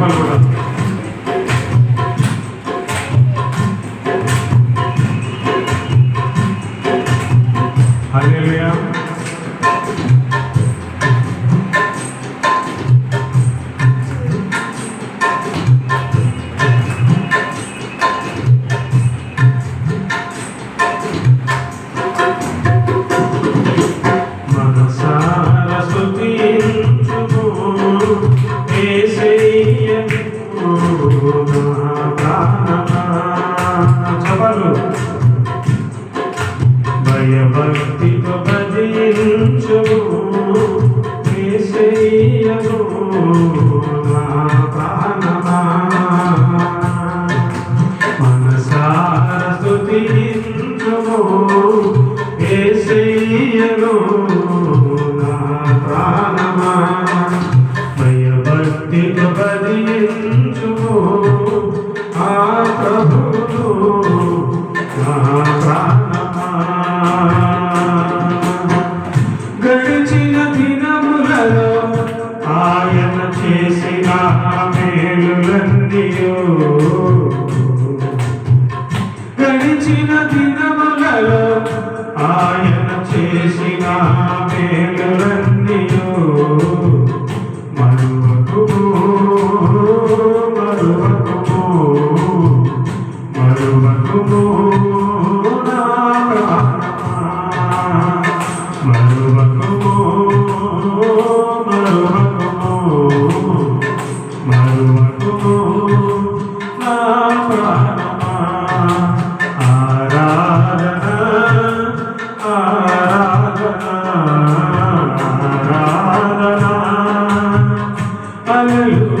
పాల్గొన్నారు the గడిచిన దినములలో ఆయన చేసిన మేలులన్నీ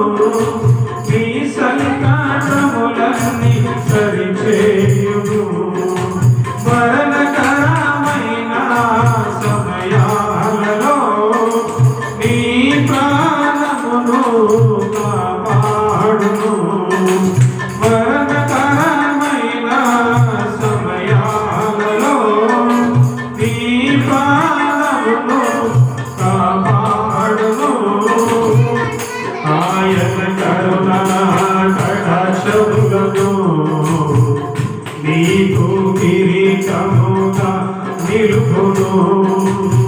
Oh. হলো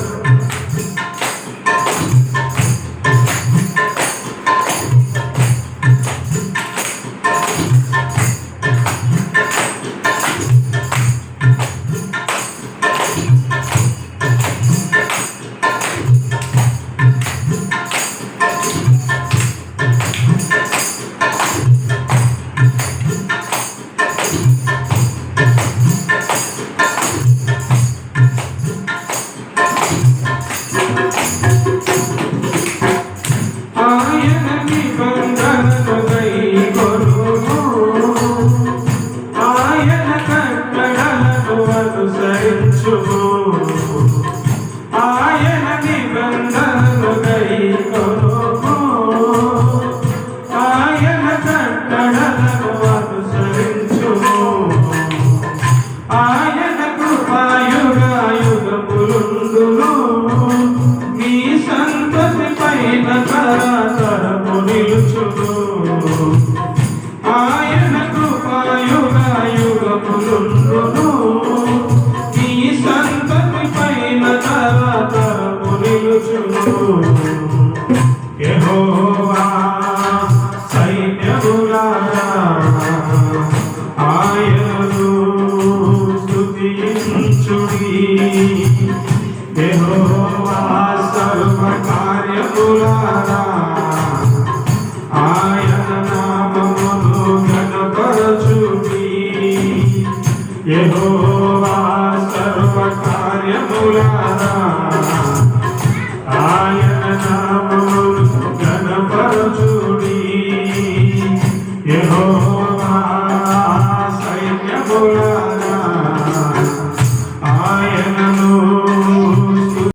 ఆయన